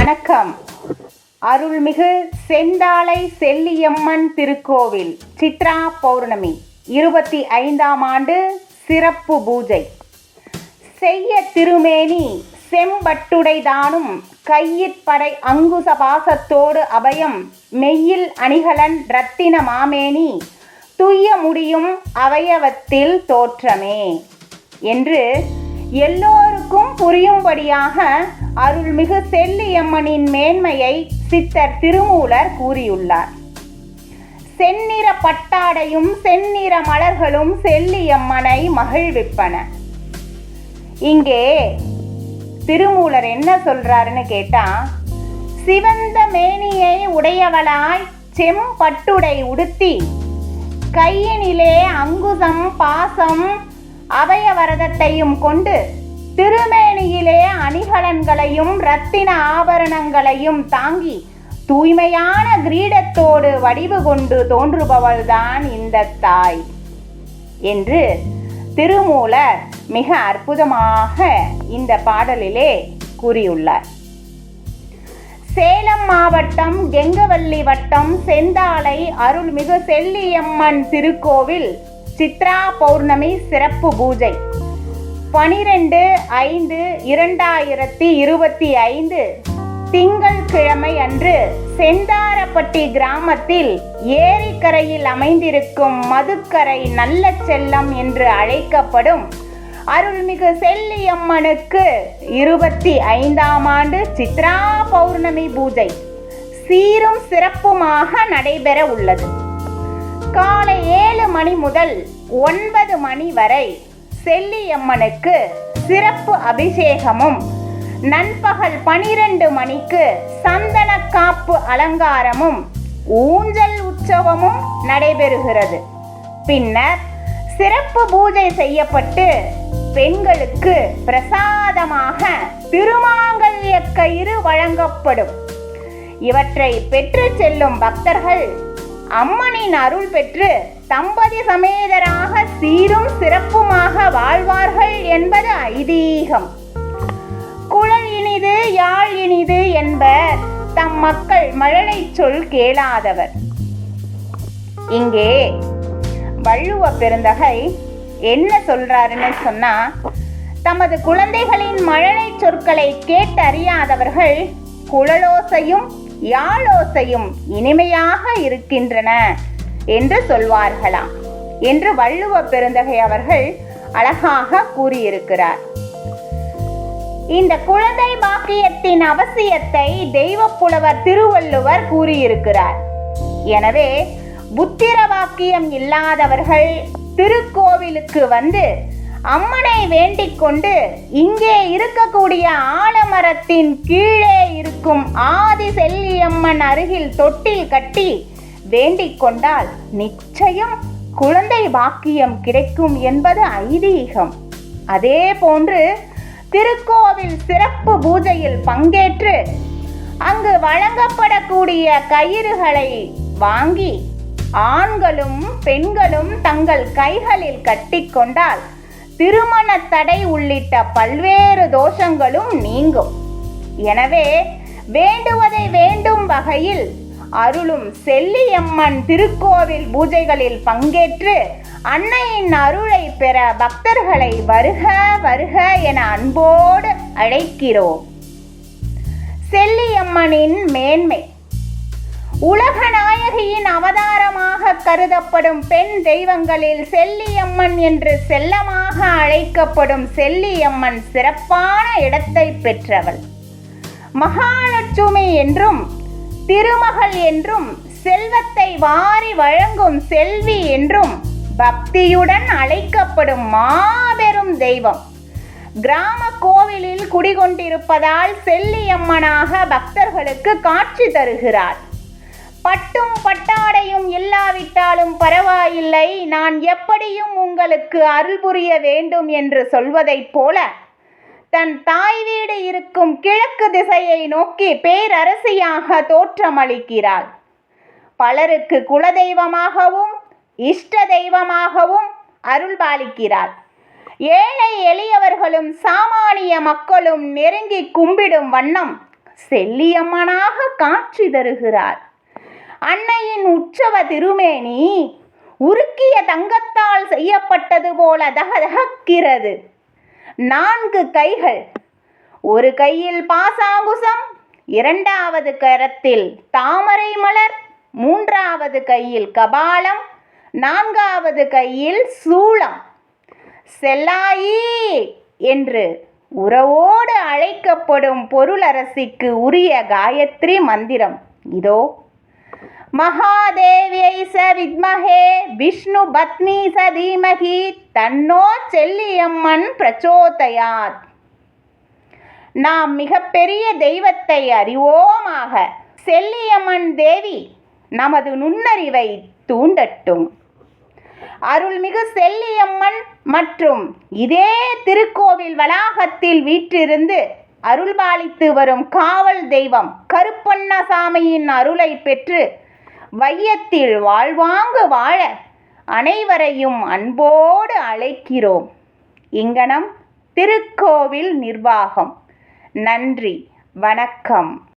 வணக்கம். அருள்மிகு செந்தாளை செல்லியம்மன் திருக்கோவில் சித்ரா பௌர்ணமி இருபத்தி ஐந்தாம் ஆண்டு சிறப்பு பூஜை. செய்ய திருமேனி செம்பட்டுடைதானும் கையிற்படை அங்குச பாசத்தோடு அபயம் மெய்யில் அணிகலன் இரத்தின மாமேனி துய்ய முடியும் அவயவத்தில் தோற்றமே. என்று எல்லோரும் அனைவருக்கும் புரியும்படியாக அருள்மிகு செல்லியம்மனின் மேன்மையை சித்தர் திருமூலர் கூறியுள்ளார். செந்நிற பட்டாடையும் செந்நிற மலர்களும் செல்லியம்மனை மகிழ்விப்பன. இங்கே திருமூலர் என்ன சொல்றாருன்னு கேட்டா சிவந்த மேனியை உடையவளாய் செம்பட்டுடை உடுத்தி கையினிலே அங்குசம் பாசம் அபயவரதத்தையும் கொண்டு திருமேனியிலே அணிகலன்களையும் ரத்தின ஆபரணங்களையும் தாங்கி தூய்மையான கிரீடத்தோடு வடிவு கொண்டு தோன்றுபவள்தான் இந்த தாய் என்று திருமூலர் மிக அற்புதமாக இந்த பாடலிலே கூறியுள்ளார். சேலம் மாவட்டம் கெங்கவல்லி வட்டம் செந்தாலை அருள்மிகு செல்லியம்மன் திருக்கோவில் சித்ரா பௌர்ணமி சிறப்பு பூஜை. பனிரெண்டு ஐந்து இரண்டாயிரத்தி இருபத்தி ஐந்து திங்கள் கிழமை அன்று செந்தாரப்பட்டி கிராமத்தில் ஏரிக்கரையில் அமைந்திருக்கும் மதுக்கரை நல்ல செல்லம் என்று அழைக்கப்படும் அருள்மிகு செல்லியம்மனுக்கு இருபத்தி ஐந்தாம் ஆண்டு சித்ரா பௌர்ணமி பூஜை சீரும் சிறப்புமாக நடைபெற உள்ளது. காலை ஏழு மணி முதல் ஒன்பது மணி வரை செல்லியம்மனுக்கு சிறப்பு அபிஷேகமும். நண்பகல் பனிரெண்டு மணிக்கு சந்தன காப்பு அலங்காரமும் ஊஞ்சல் உற்சவமும் நடைபெறுகிறது. பின்னர் சிறப்பு பூஜை செய்யப்பட்டு பெண்களுக்கு பிரசாதமாக திருமாங்கல்ய கயிறு வழங்கப்படும். இவற்றை பெற்று செல்லும் பக்தர்கள் அம்மனின் அருள் பெற்று தம்பதி சமேதராக சீரும் சிறப்புமாக வாழ்வார்கள் என்பது ஐதீகம். குழல் இனிது யாழ் இனிது என்பர் தம் மக்கள் மழலை சொல் கேளாதவர். இங்கே வள்ளுவ பெருந்தகை என்ன சொல்றாருன்னு சொன்னா தமது குழந்தைகளின் மழலை சொற்களை கேட்டறியாதவர்கள் குழலோசையும் யாழோசையும் இனிமையாக இருக்கின்றன என்று சொல்வார்களாம் என்று வள்ளுவ பெருந்தகை அவர்கள் அழகாக கூறியிருக்கிறார். இந்த குழந்தை பாக்கியத்தின் அவசியத்தை தெய்வப்புலவர் திருவள்ளுவர் கூறியிருக்கிறார். எனவே புத்திர வாக்கியம் இல்லாதவர்கள் திருக்கோவிலுக்கு வந்து அம்மனை வேண்டிக் கொண்டு இங்கே இருக்கக்கூடிய ஆலமரத்தின் கீழே இருக்கும் ஆதி செல்லியம்மன் அருகில் தொட்டில் கட்டி வேண்டிக் கொண்டால் நிச்சயம் குழந்தை பாக்கியம் கிடைக்கும் என்பது ஐதீகம். அதே போன்று திருக்கோவில் சிறப்பு பூஜையில் பங்கேற்று அங்கு வழங்கப்படக்கூடிய கயிறுகளை வாங்கி ஆண்களும் பெண்களும் தங்கள் கைகளில் கட்டிக்கொண்டால் திருமண தடை உள்ளிட்ட பல்வேறு தோஷங்களும் நீங்கும். எனவே வேண்டுவதை வேண்டும் வகையில் அருளும் செல்லியம்மன் திருக்கோவில் பூஜைகளில் பங்கேற்று அன்னையின் அருளை பெற பக்தர்களை வருக வருக என அன்போடு அழைக்கிறோம். செல்லியம்மனின் மேன்மை. உலக நாயகி கருதப்படும் பெண் தெய்வங்களில் செல்லியம்மன் என்று செல்லமாக அழைக்கப்படும் செல்லியம்மன் சிறப்பான இடத்தை பெற்றவள். மகாலட்சுமி என்றும் திருமகள் என்றும் செல்வத்தை வாரி வழங்கும் செல்வி என்றும் பக்தியுடன் அழைக்கப்படும் மாபெரும் தெய்வம். கிராம கோவிலில் குடிகொண்டிருப்பதால் செல்லியம்மனாக பக்தர்களுக்கு காட்சி தருகிறார் பட்டும் பட்டாடையும் இல்லாவிட்டாலும் பரவாயில்லை. நான் எப்படியும் உங்களுக்கு அருள் புரிய வேண்டும் என்று சொல்வதைப் போல. தன் தாய் வீடு இருக்கும் கிழக்கு திசையை நோக்கி பேரரசியாக தோற்றமளிக்கிறாள். பலருக்கு குலதெய்வமாகவும் இஷ்ட தெய்வமாகவும் அருள் பாலிக்கிறாள். ஏழை எளியவர்களும் சாமானிய மக்களும் நெருங்கி கும்பிடும் வண்ணம் செல்லியம்மனாக காட்சி தருகிறார். அன்னையின் உற்சவ திருமேனி உருக்கிய தங்கத்தால் செய்யப்பட்டது போல தகதகக்கிறது. நான்கு கைகள். ஒரு கையில் பாசாங்குசம் இரண்டாவது கரத்தில் தாமரை மலர் மூன்றாவது கையில் கபாலம் நான்காவது கையில் சூளம். செல்லாயி என்று உறவோடு அழைக்கப்படும் பொருளரசிக்கு உரிய காயத்ரி மந்திரம். இதோ மகாதேவியை ச வித்மஹே விஷ்ணு பத்னி ச தீமகி தன்னோ செல்லியம்மன் பிரச்சோதயாத். நாம் மிகப்பெரிய தெய்வத்தை அறிவோமாக. செல்லியம்மன் தேவி நமது நுண்ணறிவை தூண்டட்டும். அருள்மிகு செல்லியம்மன் மற்றும் இதே திருக்கோவில் வளாகத்தில் வீற்றிருந்து அருள்பாலித்து வரும் காவல் தெய்வம் கருப்பண்ணசாமியின் அருளை பெற்று வையத்தில் வாழ்வாங்கு வாழ அனைவரையும் அன்போடு அழைக்கிறோம். இங்கனம் திருக்கோவில் நிர்வாகம். நன்றி. வணக்கம்.